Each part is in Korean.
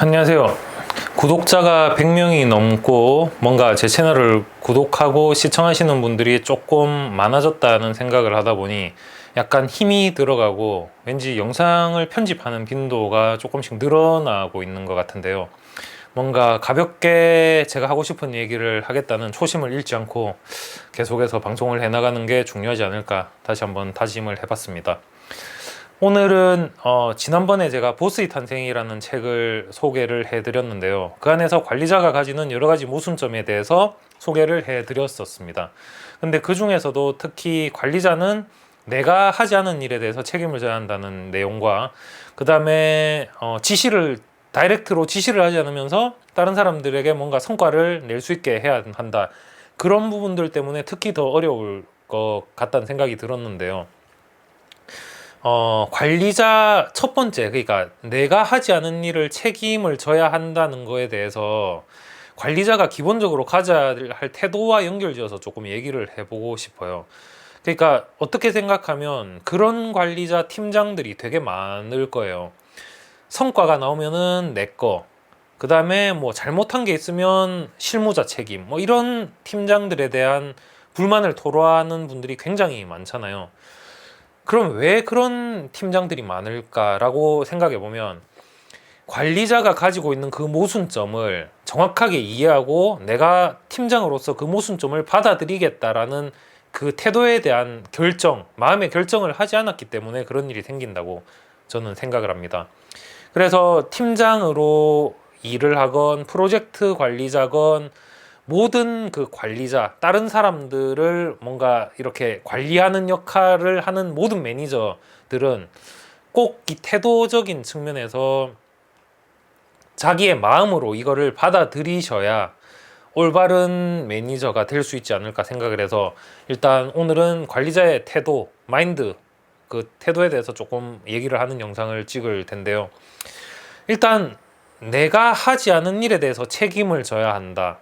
안녕하세요. 구독자가 100명이 넘고 뭔가 제 채널을 구독하고 시청하시는 분들이 조금 많아졌다는 생각을 하다 보니 약간 힘이 들어가고 왠지 영상을 편집하는 빈도가 조금씩 늘어나고 있는 것 같은데요. 뭔가 가볍게 제가 하고 싶은 얘기를 하겠다는 초심을 잃지 않고 계속해서 방송을 해나가는 게 중요하지 않을까 다시 한번 다짐을 해봤습니다. 오늘은 어, 지난번에 제가 보스의 탄생이라는 책을 소개를 해드렸는데요. 그 안에서 관리자가 가지는 여러 가지 모순점에 대해서 소개를 해드렸었습니다. 근데 그 중에서도 특히 관리자는 내가 하지 않은 일에 대해서 책임을 져야 한다는 내용과 그 다음에 어, 지시를 다이렉트로 지시를 하지 않으면서 다른 사람들에게 뭔가 성과를 낼 수 있게 해야 한다. 그런 부분들 때문에 특히 더 어려울 것 같다는 생각이 들었는데요. 어, 관리자 첫 번째, 그러니까 내가 하지 않은 일을 책임을 져야 한다는 거에 대해서 관리자가 기본적으로 가져야 할 태도와 연결지어서 조금 얘기를 해보고 싶어요. 그러니까 어떻게 생각하면 그런 관리자 팀장들이 되게 많을 거예요. 성과가 나오면은 내 거, 그 다음에 뭐 잘못한 게 있으면 실무자 책임, 뭐 이런 팀장들에 대한 불만을 토로하는 분들이 굉장히 많잖아요. 그럼 왜 그런 팀장들이 많을까라고 생각해 보면 관리자가 가지고 있는 그 모순점을 정확하게 이해하고 내가 팀장으로서 그 모순점을 받아들이겠다라는 그 태도에 대한 결정, 마음의 결정을 하지 않았기 때문에 그런 일이 생긴다고 저는 생각을 합니다. 그래서 팀장으로 일을 하건 프로젝트 관리자건 모든 그 관리자, 다른 사람들을 뭔가 이렇게 관리하는 역할을 하는 모든 매니저들은 꼭 이 태도적인 측면에서 자기의 마음으로 이거를 받아들이셔야 올바른 매니저가 될 수 있지 않을까 생각을 해서 일단 오늘은 관리자의 태도, 마인드, 그 태도에 대해서 조금 얘기를 하는 영상을 찍을 텐데요. 일단 내가 하지 않은 일에 대해서 책임을 져야 한다.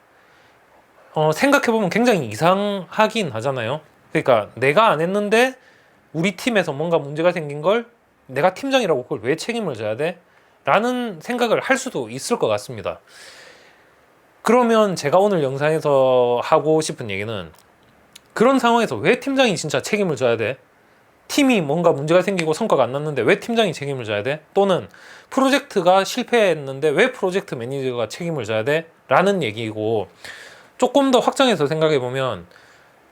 어, 생각해보면 굉장히 이상하긴 하잖아요. 그러니까 내가 안 했는데 우리 팀에서 뭔가 문제가 생긴 걸 내가 팀장이라고 그걸 왜 책임을 져야 돼? 라는 생각을 할 수도 있을 것 같습니다. 그러면 제가 오늘 영상에서 하고 싶은 얘기는 그런 상황에서 왜 팀장이 진짜 책임을 져야 돼? 팀이 뭔가 문제가 생기고 성과가 안 났는데 왜 팀장이 책임을 져야 돼? 또는 프로젝트가 실패했는데 왜 프로젝트 매니저가 책임을 져야 돼? 라는 얘기고 조금 더 확장해서 생각해 보면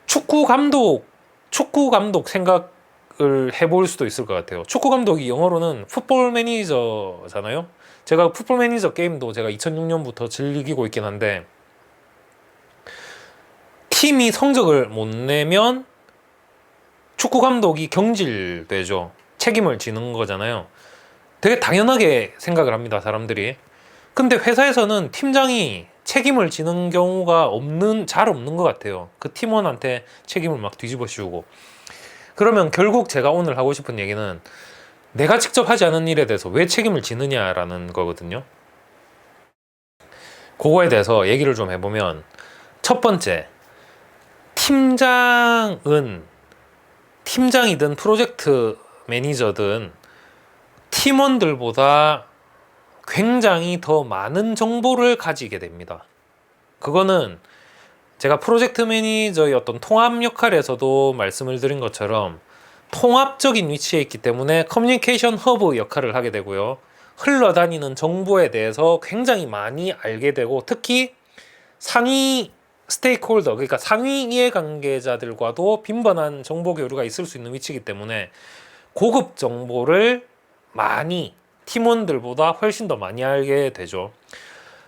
축구 감독 축구 감독 생각을 해볼 수도 있을 것 같아요. 축구 감독이 영어로는 풋볼 매니저잖아요. 제가 풋볼 매니저 게임도 제가 2006년부터 즐기고 있긴 한데 팀이 성적을 못 내면 축구 감독이 경질되죠. 책임을 지는 거잖아요. 되게 당연하게 생각을 합니다, 사람들이. 근데 회사에서는 팀장이 책임을 지는 경우가 없는 잘 없는 것 같아요. 그 팀원한테 책임을 막 뒤집어 씌우고 그러면 결국 제가 오늘 하고 싶은 얘기는 내가 직접 하지 않은 일에 대해서 왜 책임을 지느냐라는 거거든요. 그거에 대해서 얘기를 좀 해보면 첫 번째 팀장은 팀장이든 프로젝트 매니저든 팀원들보다 굉장히 더 많은 정보를 가지게 됩니다. 그거는 제가 프로젝트 매니저의 어떤 통합 역할에서도 말씀을 드린 것처럼 통합적인 위치에 있기 때문에 커뮤니케이션 허브 역할을 하게 되고요. 흘러다니는 정보에 대해서 굉장히 많이 알게 되고 특히 상위 스테이크홀더 그러니까 상위 이해관계자들과도 빈번한 정보 교류가 있을 수 있는 위치이기 때문에 고급 정보를 많이 팀원들보다 훨씬 더 많이 알게 되죠.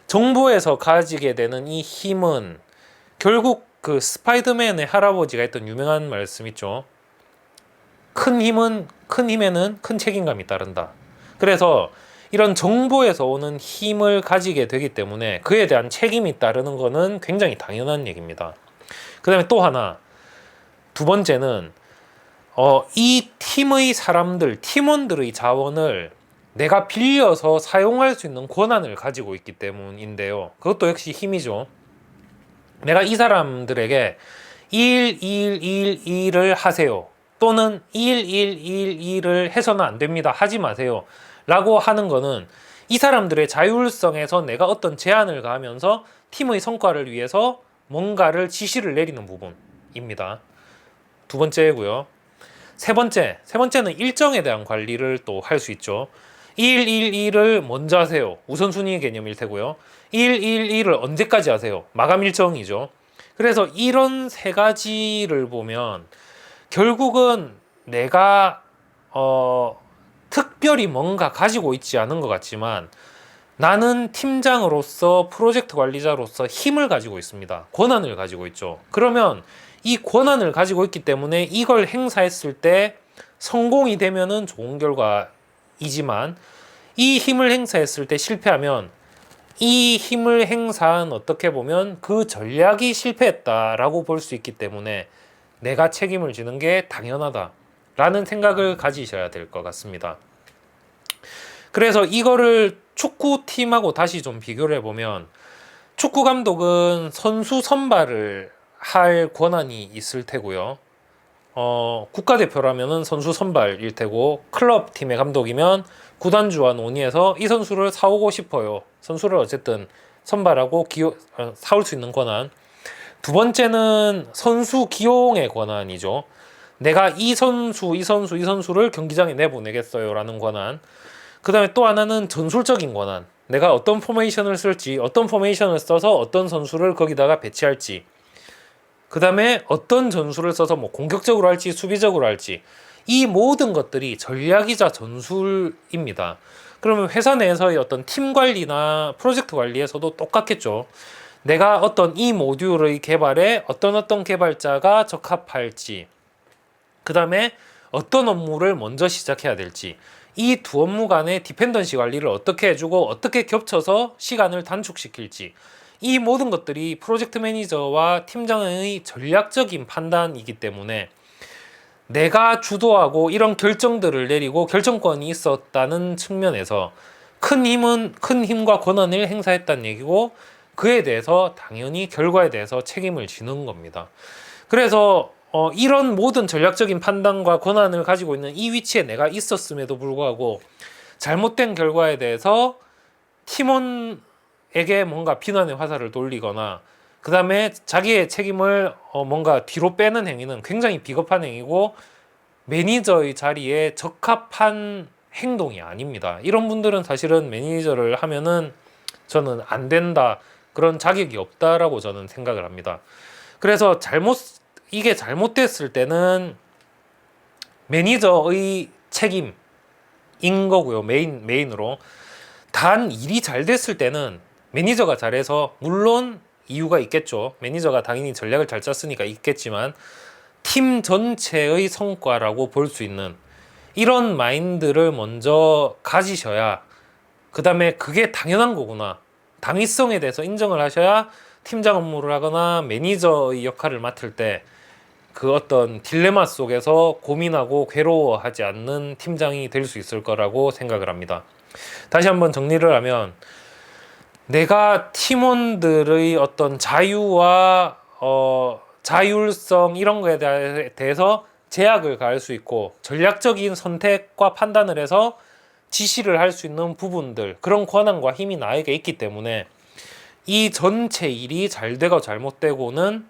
정부에서 가지게 되는 이 힘은 결국 그 스파이더맨의 할아버지가 했던 유명한 말씀 있죠. 큰 힘은 큰 힘에는 큰 책임감이 따른다. 그래서 이런 정보에서 오는 힘을 가지게 되기 때문에 그에 대한 책임이 따르는 것은 굉장히 당연한 얘기입니다. 그 다음에 또 하나, 두 번째는, 어, 이 팀의 사람들, 팀원들의 자원을 내가 빌려서 사용할 수 있는 권한을 가지고 있기 때문인데요. 그것도 역시 힘이죠. 내가 이 사람들에게 1, 1, 1, 1을 하세요. 또는 1, 1, 1, 1을 해서는 안 됩니다. 하지 마세요. 라고 하는 거는 이 사람들의 자율성에서 내가 어떤 제한을 가하면서 팀의 성과를 위해서 뭔가를 지시를 내리는 부분입니다. 두 번째고요. 세 번째, 세 번째는 일정에 대한 관리를 또 할 수 있죠. 1, 1, 1을 먼저 하세요. 우선순위 개념일 테고요. 1, 1, 1을 언제까지 하세요? 마감 일정이죠. 그래서 이런 세 가지를 보면 결국은 내가 어 특별히 뭔가 가지고 있지 않은 것 같지만 나는 팀장으로서 프로젝트 관리자로서 힘을 가지고 있습니다. 권한을 가지고 있죠. 그러면 이 권한을 가지고 있기 때문에 이걸 행사했을 때 성공이 되면은 좋은 결과 이지만 이 힘을 행사했을 때 실패하면 이 힘을 행사한 어떻게 보면 그 전략이 실패했다라고 볼 수 있기 때문에 내가 책임을 지는 게 당연하다라는 생각을 가지셔야 될 것 같습니다. 그래서 이거를 축구팀하고 다시 좀 비교를 해보면 축구 감독은 선수 선발을 할 권한이 있을 테고요. 어, 국가대표라면은 선수 선발일 테고 클럽 팀의 감독이면 구단주와 논의해서 이 선수를 사오고 싶어요. 선수를 어쨌든 선발하고 기호 어, 사올 수 있는 권한. 두 번째는 선수 기용의 권한이죠. 내가 이 선수, 이 선수, 이 선수를 경기장에 내보내겠어요라는 권한. 그 다음에 또 하나는 전술적인 권한. 내가 어떤 포메이션을 쓸지, 어떤 포메이션을 써서 어떤 선수를 거기다가 배치할지. 그 다음에 어떤 전술을 써서 뭐 공격적으로 할지, 수비적으로 할지. 이 모든 것들이 전략이자 전술입니다. 그러면 회사 내에서의 어떤 팀 관리나 프로젝트 관리에서도 똑같겠죠. 내가 어떤 이 모듈의 개발에 어떤 어떤 개발자가 적합할지, 그 다음에 어떤 업무를 먼저 시작해야 될지, 이 두 업무 간의 디펜던시 관리를 어떻게 해주고 어떻게 겹쳐서 시간을 단축시킬지, 이 모든 것들이 프로젝트 매니저와 팀장의 전략적인 판단이기 때문에 내가 주도하고 이런 결정들을 내리고 결정권이 있었다는 측면에서 큰 힘은 큰 힘과 권한을 행사했다는 얘기고 그에 대해서 당연히 결과에 대해서 책임을 지는 겁니다. 그래서 어, 이런 모든 전략적인 판단과 권한을 가지고 있는 이 위치에 내가 있었음에도 불구하고 잘못된 결과에 대해서 팀원 에게 뭔가 비난의 화살을 돌리거나 그 다음에 자기의 책임을 어, 뭔가 뒤로 빼는 행위는 굉장히 비겁한 행위고 매니저의 자리에 적합한 행동이 아닙니다. 이런 분들은 사실은 매니저를 하면은 저는 안 된다. 그런 자격이 없다라고 저는 생각을 합니다. 그래서 잘못 이게 잘못됐을 때는 매니저의 책임인 거고요. 메인 메인으로 단 일이 잘 됐을 때는 매니저가 잘해서 물론 이유가 있겠죠. 매니저가 당연히 전략을 잘 짰으니까 있겠지만 팀 전체의 성과라고 볼 수 있는 이런 마인드를 먼저 가지셔야 그 다음에 그게 당연한 거구나. 당위성에 대해서 인정을 하셔야 팀장 업무를 하거나 매니저의 역할을 맡을 때 그 어떤 딜레마 속에서 고민하고 괴로워하지 않는 팀장이 될 수 있을 거라고 생각을 합니다. 다시 한번 정리를 하면 내가 팀원들의 어떤 자유와 어, 자율성 이런 거에 대해서 제약을 가할 수 있고 전략적인 선택과 판단을 해서 지시를 할 수 있는 부분들 그런 권한과 힘이 나에게 있기 때문에 이 전체 일이 잘 되고 잘못되고는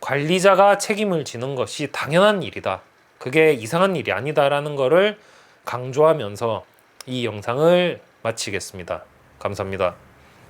관리자가 책임을 지는 것이 당연한 일이다. 그게 이상한 일이 아니다라는 거를 강조하면서 이 영상을 마치겠습니다. 감사합니다.